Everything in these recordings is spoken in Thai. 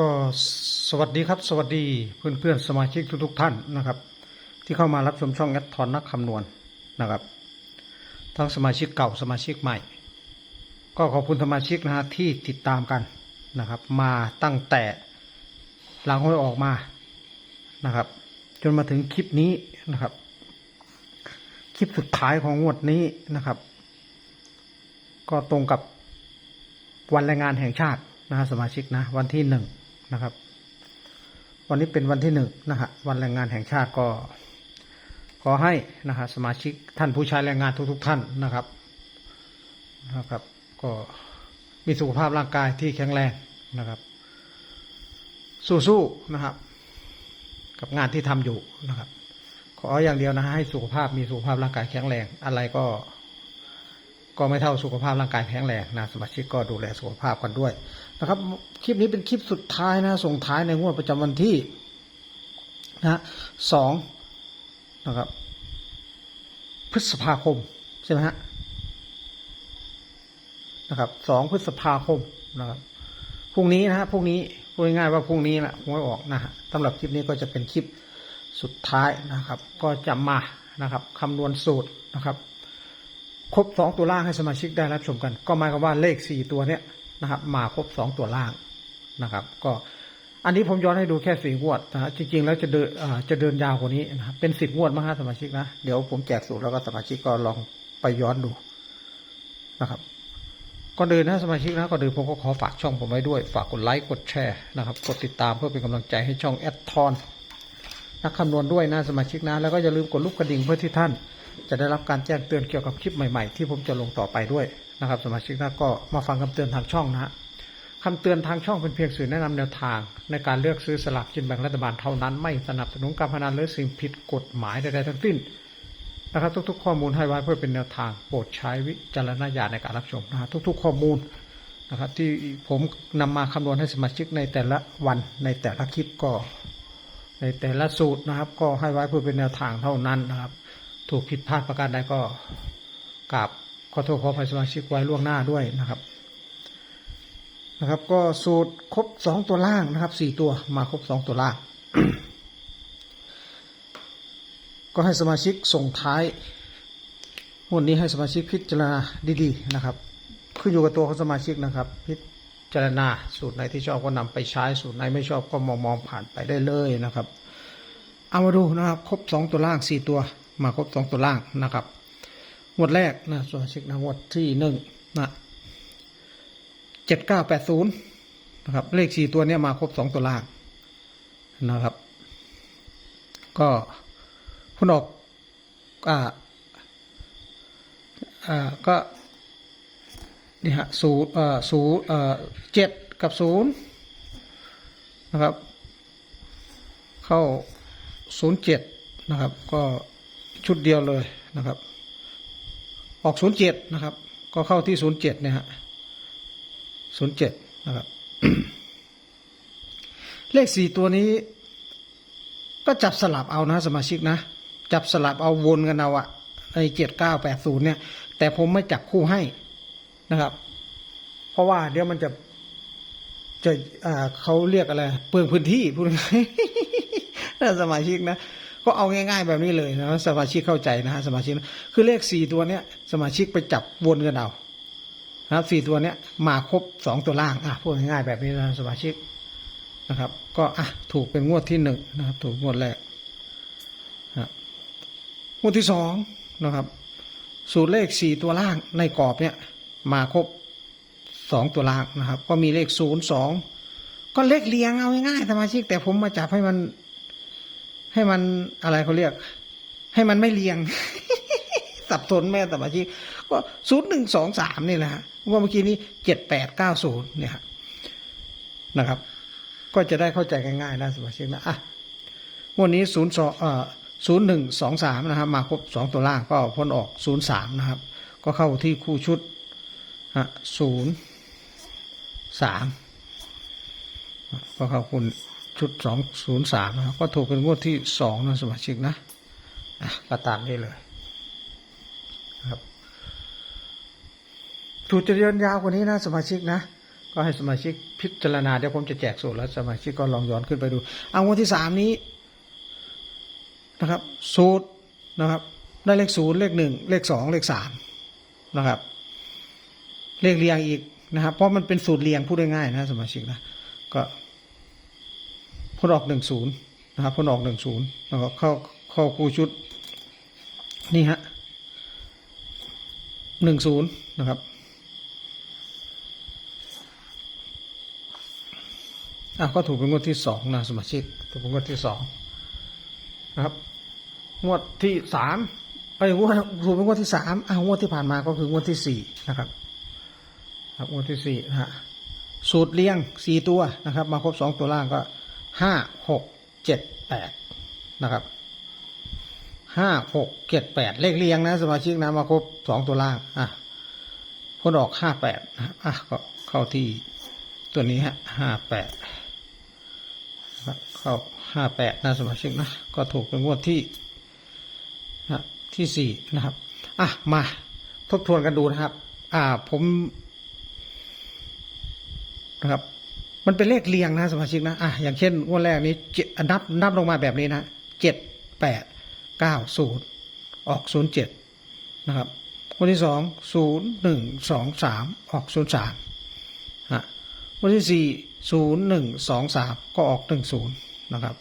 ก็สวัสดีครับ สวัสดีเพื่อนเพื่อนสมาชิกทุกๆท่านนะครับ ที่เข้ามารับชมช่องแอดทอนนักคำนวณนะครับ ทั้งสมาชิกเก่าสมาชิกใหม่ ก็ขอบคุณสมาชิกนะฮะที่ติดตามกันนะครับ มาตั้งแต่หลังห้อยออกมานะครับ จนมาถึงคลิปนี้นะครับ คลิปสุดท้ายของงวดนี้นะครับ ก็ตรงกับวันแรงงานแห่งชาตินะฮะสมาชิกนะวันที่หนึ่ง นะครับ วันนี้เป็นวันที่หนึ่งนะฮะวันแรงงานแห่งชาติก็ขอให้นะฮะสมาชิกท่านผู้ใช้แรงงานทุก ๆ ท่านนะครับนะครับ ก็มีสุขภาพร่างกายที่แข็งแรงนะครับ สู้ๆนะครับ กับงานที่ทำอยู่นะครับ ขออย่างเดียวนะฮะให้สุขภาพมีสุขภาพร่างกายแข็งแรง อะไรก็ ก็ไม่เท่าสุขภาพร่างกายแข็งแรงนะสมาชิกก็ดูแลสุขภาพกันด้วยนะครับ คลิปนี้เป็นคลิปสุดท้ายนะ ส่งท้ายในงวดประจำวันที่นะสองนะครับ พฤษภาคมใช่ไหมฮะนะครับสองพฤษภาคมนะครับพรุ่งนี้นะฮะพรุ่งนี้พูดง่ายว่าพรุ่งนี้แหละหวยออกนะฮะสำหรับคลิปนี้ก็จะเป็นคลิปสุดท้ายนะครับ ก็จะมานะครับคำนวณสูตรนะครับ ครบสองตัวล่างให้สมาชิกได้รับชมกัน ก็หมายความว่าเลขสี่ตัวเนี้ยนะครับ มาครบสองตัวล่างนะครับ ก็อันนี้ผมย้อนให้ดูแค่สี่งวดนะจริง ๆ แล้วจะเดินอ่าจะเดินยาวกว่านี้นะครับเป็นสิบงวดมั้งฮะสมาชิกนะเดี๋ยวผมแจกสูตรแล้วก็สมาชิกก็ลองไปย้อนดูนะครับก่อนเดินนะสมาชิกนะก่อนเดินผมก็ขอฝากช่องผมไว้ด้วย ฝากกดไลค์กดแชร์นะครับกดติดตามเพื่อเป็นกำลังใจให้ช่องแอดทอนนักคำนวณด้วยนะสมาชิกนะแล้วก็อย่าลืมกดลูกกระดิ่งเพื่อที่ท่าน จะได้รับการแจ้งเตือนเกี่ยวกับคลิปใหม่ๆ ที่ผมจะลงต่อไปด้วยนะครับ สมาชิกนะก็มาฟังคำเตือนทางช่องนะฮะคำเตือนทางช่องเป็นเพียงสื่อแนะนำแนวทาง ในการเลือกซื้อสลากกินแบ่งรัฐบาลเท่านั้น ไม่สนับสนุนการพนันหรือสิ่งผิดกฎหมายใดๆทั้งสิ้นนะครับทุกๆ ข้อมูลให้ไว้เพื่อเป็นแนวทางโปรดใช้วิจารณญาณในการรับชมนะฮะทุก ๆ ข้อมูลนะครับที่ผมนำมาคำนวณให้สมาชิกในแต่ละวันในแต่ละคลิปก็ ในแต่ละสูตรนะครับ ก็ให้ไว้เพื่อเป็นแนวทางเท่านั้นนะครับ ถูกผิดพลาดประการใดก็กราบขอโทษขออภัยสมาชิกไว้ล่วงหน้าด้วยนะครับนะครับ ก็สูตรครบสองตัวล่างนะครับสี่ตัวมาครบสองตัวล่าง ก็ให้สมาชิกส่งท้ายวันนี้ให้สมาชิกพิจารณาดีๆนะครับขึ้นอยู่กับตัวของสมาชิกนะครับ พิจารณาสูตรไหนที่ชอบก็นำไปใช้สูตรไหนไม่ชอบก็มองมองผ่านไปได้เลยนะครับ เอามาดูนะครับ ครบสองตัวล่างสี่ตัว มาครบสองตัวล่างนะครับงวดแรกนะสมาชิกนะงวดที่หนึ่งนะเจ็ดเก้าแปดศูนย์นะครับ เลขสี่ตัวเนี้ยมาครบสองตัวล่างนะครับ ก็ผลออกอ่าอ่าก็นี่ฮะศูนย์เอ่อศูนย์เอ่อเจ็ดกับศูนย์นะครับ เข้าศูนย์เจ็ดนะครับ ก็ ชุดเดียวเลยนะครับ ออกศูนย์เจ็ดนะครับ ก็เข้าที่ศูนย์เจ็ดเนี่ยฮะศูนย์เจ็ดนะครับ เลขสี่ตัวนี้ ก็จับสลับเอานะสมาชิกนะ จับสลับเอาวนกันเอาอะในเจ็ดเก้าแปดศูนย์เนี่ย แต่ผมไม่จับคู่ให้นะครับ เพราะว่าเดี๋ยวมันจะจะอ่าเขาเรียกอะไร เปลืองพื้นที่พูดง่ายสมาชิกนะ ก็เอาง่าย ๆ แบบนี้เลยนะสมาชิกเข้าใจนะฮะสมาชิกคือเลขสี่ตัวเนี้ยสมาชิกไปจับวนกันเอานะครับสี่ตัวเนี้ยมาครบสองตัวล่างอะพูดง่ายๆแบบนี้นะสมาชิกนะครับ ก็อะถูกเป็นงวดที่หนึ่งนะครับ ถูกงวดแรกนะงวดที่สองนะครับสูตรเลขสี่ตัวล่างในกรอบเนี่ยมาครบสองตัวล่างนะครับ ก็มีเลขศูนย์สองก็เลขเรียงเอาง่ายๆสมาชิก แต่ผมมาจับให้มัน ให้มันอะไรเขาเรียก ให้มันไม่เรียง สับสนแม่สมาชิกก็ศูนย์หนึ่งสองสามนี่แหละฮะว่าเมื่อกี้นี้เจ็ดแปดเก้าศูนย์เนี่ยฮะนะครับ ก็จะได้เข้าใจง่ายๆนะสมาชิกนะอะวันนี้ศูนย์สองเอ่อศูนย์หนึ่งสองสามนะครับ มาครบสองตัวล่างก็พ้นออกศูนย์สามนะครับ ก็เข้าที่คู่ชุดฮะศูนย์สามก็เข้าคุณ ชุดสองศูนย์สามนะก็ถูกเป็นงวดที่สองนะสมาชิกนะอะก็ตามนี้เลยครับถูกจะเดินยาวกว่านี้นะสมาชิกนะก็ให้สมาชิกพิจารณาเดี๋ยวผมจะแจกสูตรแล้วสมาชิกก็ลองย้อนขึ้นไปดู เอางวดที่สามนี้นะครับ สูตรนะครับ ได้เลขศูนย์เลขหนึ่งเลขสองเลขสามนะครับ เลขเรียงอีกนะครับ เพราะมันเป็นสูตรเรียงพูดง่ายๆนะสมาชิกนะก็ พลออกหนึ่งศูนย์นะครับพลออกหนึ่งศูนย์แล้วก็เข้าเข้าคู่ชุด นี่ฮะหนึ่งศูนย์นะครับอะก็ถูกเป็นงวดที่สองนะสมาชิกถูกเป็นงวดที่สองนะครับ งวดที่สามไปงวดถูกเป็นงวดที่สามอะงวดที่ผ่านมาก็คืองวดที่สี่นะครับ ครับงวดที่สี่นะฮะสูตรเรียงสี่ตัวนะครับ มาครบสองตัวล่างก็ ห้าหกเจ็ดแปดนะครับห้าหกเจ็ดแปดเลขเรียงนะ สมาชิกนะมาครบสองตัวล่างอะพ้นออกห้าแปดนะอะก็เข้าที่ตัวนี้ฮะห้าแปดเข้าห้าแปดนะสมาชิกนะก็ถูกเป็นงวดที่นะที่สี่นะครับอะมาทบทวนกันดูนะครับ อ่าผมนะครับ มันเป็นเลขเรียงนะสมาชิกนะอะอย่างเช่นงวดแรกนี้เจ็ดนับนับลงมาแบบนี้นะเจ็ดแปดเก้าศูนย์ออกศูนย์เจ็ดนะครับงวดที่สองศูนย์หนึ่งสองสามออกศูนย์สามฮะงวดที่สี่ศูนย์หนึ่งสองสามก็ออกหนึ่งศูนย์นะครับ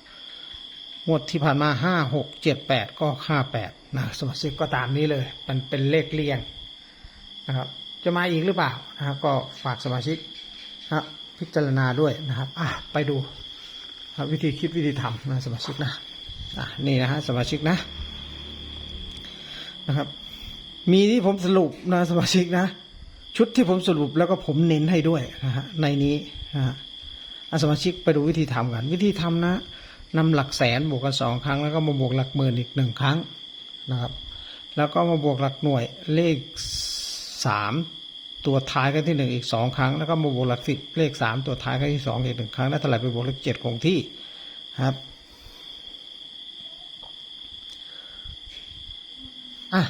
งวดที่ผ่านมาห้าหกเจ็ดแปดก็ห้าแปดนะสมาชิกก็ตามนี้เลย มันเป็นเลขเรียงนะครับ จะมาอีกหรือเปล่านะครับก็ฝากสมาชิกนะครับ พิจารณาด้วยนะครับอะไปดูวิธีคิดวิธีทำนะสมาชิกนะอะนี่นะฮะสมาชิกนะนะครับ มีที่ผมสรุปนะสมาชิกนะ ชุดที่ผมสรุปแล้วก็ผมเน้นให้ด้วยนะฮะในนี้นะฮะอะสมาชิกไปดูวิธีทำกัน วิธีทำนะนำหลักแสนบวกกันสองครั้ง แล้วก็มาบวกหลักหมื่นอีกหนึ่งครั้งนะครับ แล้วก็มาบวกหลักหน่วยเลขสาม ตัวท้ายกันที่หนึ่งอีกสองครั้ง แล้วก็มาบวกหลักสิบเลขสามตัวท้ายกันที่สองอีกหนึ่งครั้งแล้วถลายไปบวกเลขเจ็ดคงที่ครับอะ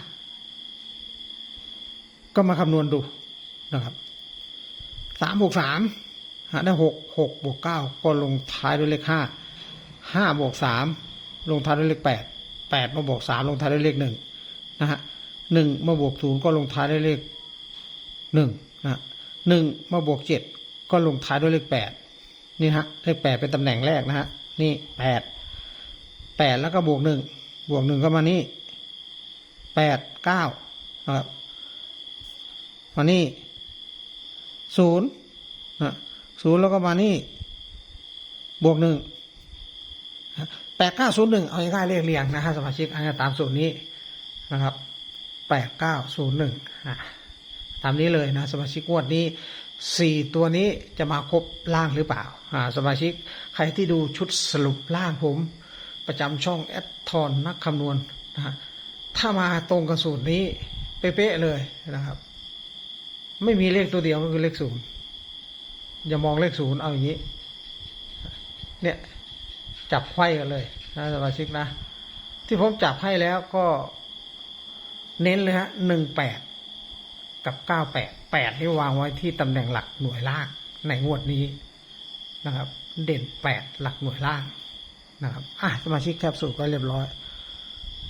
ก็มาคำนวณดูนะครับสามบวกสามหาได้หกหกบวกเก้าก็ลงท้ายด้วยเลขห้าห้าบวกสามลงท้ายด้วยเลขแปดแปดมาบวกสามลงท้ายด้วยเลขหนึ่งนะฮะหนึ่งมาบวกศูนย์ก็ลงท้ายด้วยเลข หนึ่งนะหนึ่งมาบวกเจ็ดก็ลงท้ายด้วยเลขแปดนี่ฮะเลขแปดเป็นตำแหน่งแรกนะฮะนี่แปดแปดแล้วก็บวกหนึ่งบวกหนึ่งก็มานี่แปดเก้านะครับมานี่ศูนย์นะศูนย์แล้วก็มานี่บวกหนึ่งแปดเก้าศูนย์หนึ่งเอาง่ายๆเลขเรียงนะฮะสมาชิกอันนี้ตามสูตรนี้นะครับแปดเก้าศูนย์หนึ่ง ตามนี้เลยนะสมาชิกงวดนี้สี่ตัวนี้จะมาครบล่างหรือเปล่าอ่าสมาชิกใครที่ดูชุดสรุปล่างผม ประจำช่องแอดทอนนักคำนวณนะฮะถ้ามาตรงกับสูตรนี้เป๊ะๆเลยนะครับ ไม่มีเลขตัวเดียวก็คือเลขศูนย์อย่ามองเลขศูนย์เอาอย่างนี้ เนี่ยจับไขว้กันเลยนะสมาชิกนะ ที่ผมจับให้แล้วก็เน้นเลยฮะหนึ่งแปด กับเก้าแปดแปดที่วางไว้ที่ตำแหน่งหลักหน่วยล่างในงวดนี้นะครับ เด่นแปดหลักหน่วยล่างนะครับอะสมาชิกแคปสูตรก็เรียบร้อย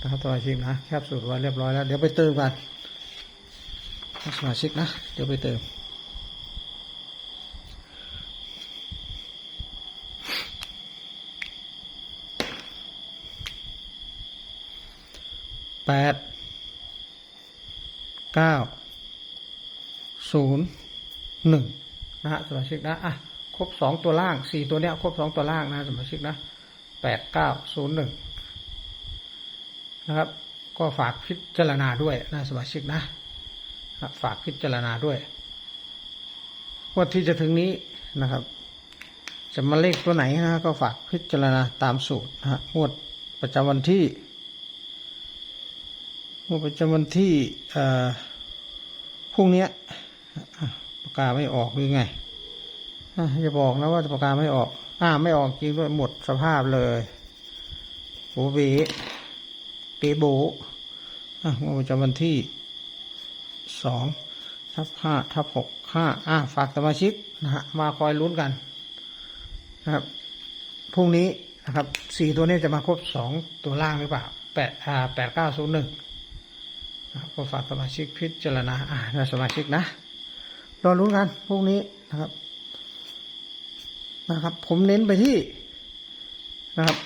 นะครับสมาชิกนะแคปสูตรไว้เรียบร้อยแล้วเดี๋ยวไปเติมกันสมาชิกนะเดี๋ยวไปเติมแปดเก้า ศูนย์หนึ่งนะฮะสมาชิกนะอะครบสองตัวล่างสี่ตัวเนี้ยครบสองตัวล่างนะสมาชิกนะแปดเก้าศูนย์หนึ่งนะครับ ก็ฝากพิจารณาด้วยนะสมาชิกนะฝากพิจารณาด้วยวันที่จะถึงนี้นะครับ จะมาเลขตัวไหนนะก็ฝากพิจารณาตามสูตรนะฮะงวดประจำวันที่งวดประจำวันที่เอ่อพรุ่งนี้ ปากกาไม่ออกหรือไงอะอย่าบอกนะว่าปากกาไม่ออก อ่าไม่ออกจริงด้วยหมดสภาพเลยโบเบเปโบอะงวดประจำวันที่สองทับห้าทับหกห้าอ่าฝากสมาชิกนะฮะมาคอยลุ้นกันนะครับพรุ่งนี้นะครับสี่ตัวนี้จะมาครบสองตัวล่างหรือเปล่าแปดอ่าแปดเก้าศูนย์หนึ่งก็ฝากสมาชิกพิจารณาอ่าสมาชิกนะ รอลุ้กันพรุ่งนี้นะครับ นะครับ ผมเน้นไปที่นะครับ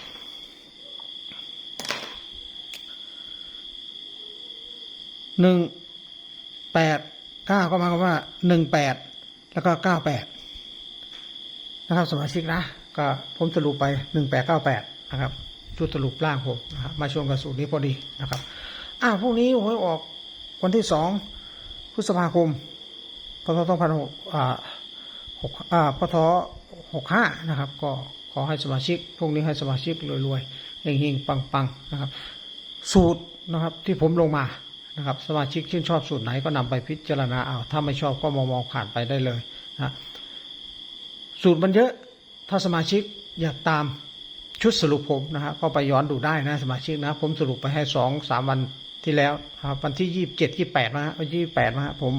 หนึ่งแปดเก้าก็หมายความว่าหนึ่งแปดแล้วก็เก้าแปดนะครับสมาชิกนะ ก็ผมสรุปไปหนึ่งแปดเก้าแปดนะครับชุดสรุปร่างผมนะครับมาชวนกับสูตรนี้พอดีนะครับ อ้าวพรุ่งนี้หวยออกวันที่สองพฤษภาคม ศสองพันหกอ่าหกอ่าพศหกห้านะครับ ก็ขอให้สมาชิกพรุ่งนี้ให้สมาชิกรวยๆเฮงๆปังๆนะครับ สูตรนะครับที่ผมลงมานะครับ สมาชิกชื่นชอบสูตรไหนก็นำไปพิจารณาเอาถ้าไม่ชอบก็มองมองผ่านไปได้เลยนะสูตรมันเยอะถ้าสมาชิกอยากตามชุดสรุปผมนะฮะก็ไปย้อนดูได้นะสมาชิกนะ ผมสรุปไปให้สองสามวันที่แล้วครับวันที่ยี่สิบเจ็ดยี่แปดนะฮะวันที่แปดนะฮะผม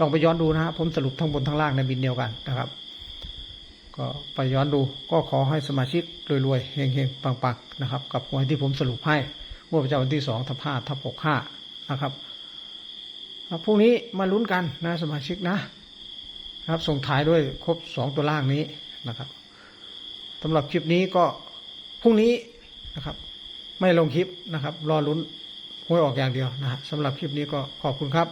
ลองไปย้อนดูนะฮะผมสรุปทั้งบนทั้งล่างในบินเดียวกันนะครับ ก็ไปย้อนดูก็ขอให้สมาชิกรวยๆเฮงๆปังๆนะครับ กับหวยที่ผมสรุปให้เมื่อประจำวันที่สองทับห้าทับหกห้านะครับครับพรุ่งนี้มาลุ้นกันนะสมาชิกนะครับส่งท้ายด้วยครบสองตัวล่างนี้นะครับสำหรับคลิปนี้ก็พรุ่งนี้นะครับ ไม่ลงคลิปนะครับ รอลุ้นหวยออกอย่างเดียวนะฮะสำหรับคลิปนี้ก็ขอบคุณครับ